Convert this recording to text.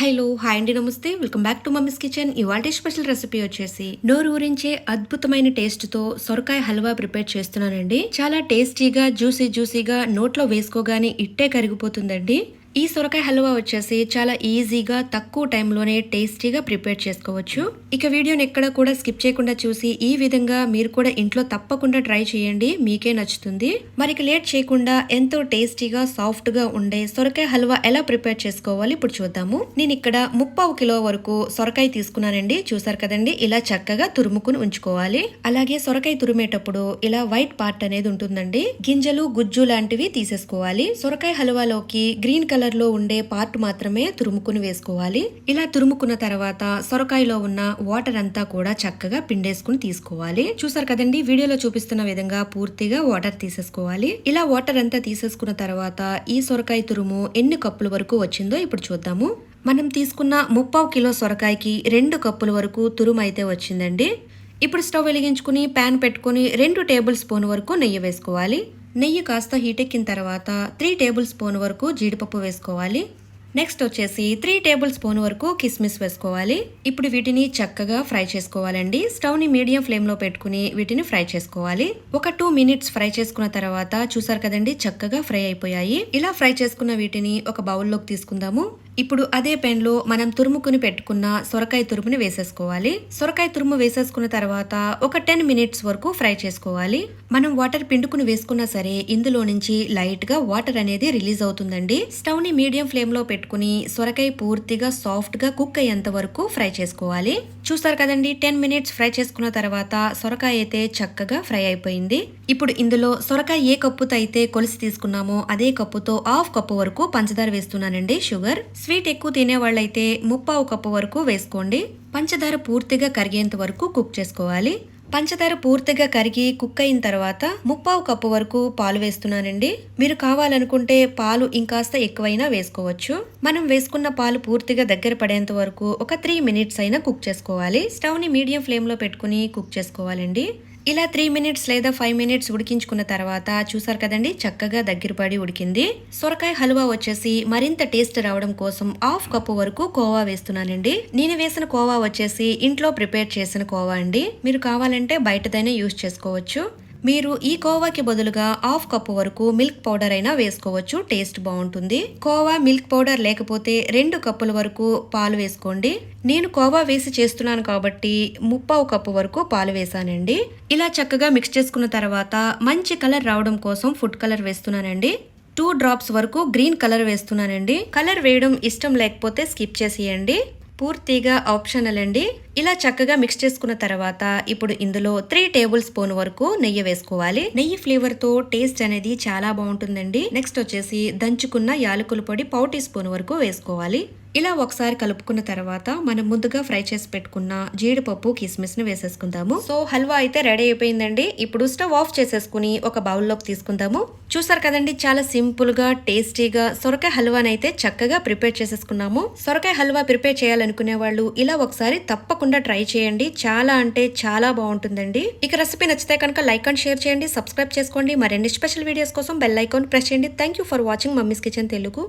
Hello hi అండి నమస్తే. Welcome back to mummy's kitchen. ఇవాళ స్పెషల్ రెసిపీ వచ్చేసి నోరు ఊరించే అద్భుతమైన టేస్ట్తో సొరకాయ హల్వా ప్రిపేర్ చేస్తున్నానండి. చాలా టేస్టీగా జ్యూసీ జ్యూసీగా నోట్లో వేసుకోగానే ఇట్టే కరిగిపోతుందండి. ఈ సొరకాయ హల్వా వచ్చేసి చాలా ఈజీగా తక్కువ టైంలోనే టేస్టీగా ప్రిపేర్ చేసుకోవచ్చు. ఇక వీడియోని ఎక్కడ కూడా స్కిప్ చేయకుండా చూసి ఈ విధంగా మీరు కూడా ఇంట్లో తప్పకుండా ట్రై చేయండి. మీకే నచ్చుతుంది. మరి ఇక లేట్ చేయకుండా ఎంతో టేస్టీగా సాఫ్ట్గా ఉండే సొరకాయ హల్వా ఎలా ప్రిపేర్ చేసుకోవాలి ఇప్పుడు చూద్దాము. నేను ఇక్కడ ముప్పావు కిలో వరకు సొరకాయ తీసుకున్నానండి. చూసారు కదండి? ఇలా చక్కగా తురుముకుని ఉంచుకోవాలి. అలాగే సొరకాయ తురిమేటప్పుడు ఇలా వైట్ పార్ట్ అనేది ఉంటుందండి. గింజలు గుజ్జు లాంటివి తీసేసుకోవాలి. సొరకాయ హల్వాలోకి గ్రీన్ కలర్ లో ఉండే పార్ట్ మాత్రమే తురుముకుని వేసుకోవాలి. ఇలా తురుముకున్న తర్వాత సొరకాయలో ఉన్న వాటర్ అంతా కూడా చక్కగా పిండేసుకుని తీసుకోవాలి. చూసారు కదండి వీడియోలో చూపిస్తున్న విధంగా పూర్తిగా వాటర్ తీసేసుకోవాలి. ఇలా వాటర్ అంతా తీసేసుకున్న తర్వాత ఈ సొరకాయ తురుము ఎన్ని కప్పుల వరకు వచ్చిందో ఇప్పుడు చూద్దాము. మనం తీసుకున్న ముప్పావు కిలో సొరకాయకి రెండు కప్పుల వరకు తురుము అయితే వచ్చిందండి. ఇప్పుడు స్టవ్ వెలిగించుకుని ప్యాన్ పెట్టుకుని రెండు టేబుల్ స్పూన్ వరకు నెయ్యి వేసుకోవాలి. నెయ్యి కాస్త హీట్ ఎక్కిన తర్వాత త్రీ టేబుల్ స్పూన్ వరకు జీడిపప్పు వేసుకోవాలి. నెక్స్ట్ వచ్చేసి త్రీ టేబుల్ స్పూన్ వరకు కిస్మిస్ వేసుకోవాలి. ఇప్పుడు వీటిని చక్కగా ఫ్రై చేసుకోవాలండి. స్టవ్ని మీడియం ఫ్లేమ్లో పెట్టుకుని వీటిని ఫ్రై చేసుకోవాలి. ఒక టూ మినిట్స్ ఫ్రై చేసుకున్న తర్వాత చూసారు కదండి చక్కగా ఫ్రై అయిపోయాయి. ఇలా ఫ్రై చేసుకున్న వీటిని ఒక బౌల్లోకి తీసుకుందాము. ఇప్పుడు అదే పెన్లో మనం తురుముకుని పెట్టుకున్న సొరకాయ తురుముని వేసేసుకోవాలి. సొరకాయ తురుము వేసేసుకున్న తర్వాత ఒక టెన్ మినిట్స్ వరకు ఫ్రై చేసుకోవాలి. మనం వాటర్ పిండుకుని వేసుకున్నా సరే ఇందులో నుంచి లైట్గా వాటర్ అనేది రిలీజ్ అవుతుందండి. స్టవ్ని మీడియం ఫ్లేమ్లో పెట్టుకుని సొరకాయ పూర్తిగా సాఫ్ట్గా కుక్ అయ్యేంత వరకు ఫ్రై చేసుకోవాలి. చూస్తారు కదండి టెన్ మినిట్స్ ఫ్రై చేసుకున్న తర్వాత సొరకాయ అయితే చక్కగా ఫ్రై అయిపోయింది. ఇప్పుడు ఇందులో సొరకాయ ఏ కప్పుతో అయితే కొలిసి తీసుకున్నామో అదే కప్పుతో హాఫ్ కప్పు వరకు పంచదార వేస్తున్నానండి షుగర్. స్వీట్ ఎక్కువ తినేవాళ్ళైతే ముప్పావు కప్పు వరకు వేసుకోండి. పంచదార పూర్తిగా కరిగేంత వరకు కుక్ చేసుకోవాలి. పంచదార పూర్తిగా కరిగి కుక్ అయిన తర్వాత ముప్పావు కప్పు వరకు పాలు వేస్తున్నానండి. మీరు కావాలనుకుంటే పాలు ఇంకాస్త ఎక్కువైనా వేసుకోవచ్చు. మనం వేసుకున్న పాలు పూర్తిగా దగ్గర పడేంత వరకు ఒక త్రీ మినిట్స్ అయినా కుక్ చేసుకోవాలి. స్టవ్ని మీడియం ఫ్లేమ్లో పెట్టుకుని కుక్ చేసుకోవాలండి. ఇలా త్రీ మినిట్స్ లేదా ఫైవ్ మినిట్స్ ఉడికించుకున్న తర్వాత చూసారు కదండి చక్కగా దగ్గరపడి ఉడికింది. సొరకాయ హల్వా వచ్చేసి మరింత టేస్ట్ రావడం కోసం హాఫ్ కప్పు వరకు కోవా వేస్తున్నానండి. నేను వేసిన కోవా వచ్చేసి ఇంట్లో ప్రిపేర్ చేసిన కోవా అండి. మీరు కావాలంటే బయటదైనా యూజ్ చేసుకోవచ్చు. మీరు ఈ కోవాకి బదులుగా హాఫ్ కప్పు వరకు మిల్క్ పౌడర్ అయినా వేసుకోవచ్చు. టేస్ట్ బాగుంటుంది. కోవా మిల్క్ పౌడర్ లేకపోతే రెండు కప్పుల వరకు పాలు వేసుకోండి. నేను కోవా వేసి చేస్తున్నాను కాబట్టి ముప్పావు కప్పు వరకు పాలు వేసానండి. ఇలా చక్కగా మిక్స్ చేసుకున్న తర్వాత మంచి కలర్ రావడం కోసం ఫుడ్ కలర్ వేస్తున్నానండి. టూ డ్రాప్స్ వరకు గ్రీన్ కలర్ వేస్తున్నానండి. కలర్ వేయడం ఇష్టం లేకపోతే స్కిప్ చేసేయండి. పూర్తిగా ఆప్షనల్ అండి. ఇలా చక్కగా మిక్స్ చేసుకున్న తర్వాత ఇప్పుడు ఇందులో త్రీ టేబుల్ స్పూన్ వరకు నెయ్యి వేసుకోవాలి. నెయ్యి ఫ్లేవర్తో టేస్ట్ అనేది చాలా బాగుంటుందండి. నెక్స్ట్ వచ్చేసి దంచుకున్న యాలకుల పొడి పావు టీ స్పూన్ వరకు వేసుకోవాలి. ఇలా ఒకసారి కలుపుకున్న తర్వాత మనం ముందుగా ఫ్రై చేసి పెట్టుకున్న జీడిపప్పు కిస్మిస్ని వేసేసుకుందాము. సో హల్వా అయితే రెడీ అయిపోయిందండి. ఇప్పుడు స్టవ్ ఆఫ్ చేసేసుకుని ఒక బౌల్లోకి తీసుకుందాము. చూసారు కదండి చాలా సింపుల్గా టేస్టీగా సొరకాయ హల్వాని అయితే చక్కగా ప్రిపేర్ చేసేసుకున్నాము. సొరకాయ హల్వా ప్రిపేర్ చేయాలనుకునే వాళ్ళు ఇలా ఒకసారి తప్పకుండా ట్రై చేయండి. చాలా అంటే చాలా బాగుంటుందండి. ఇక రెసిపీ నచ్చితే కనుక లైక్ అండ్ షేర్ చేయండి. సబ్స్క్రైబ్ చేసుకోండి. మరిన్ని స్పెషల్ వీడియోస్ కోసం బెల్ ఐకాన్ ప్రెస్ చేయండి. Thank you for watching mummy's kitchen Telugu.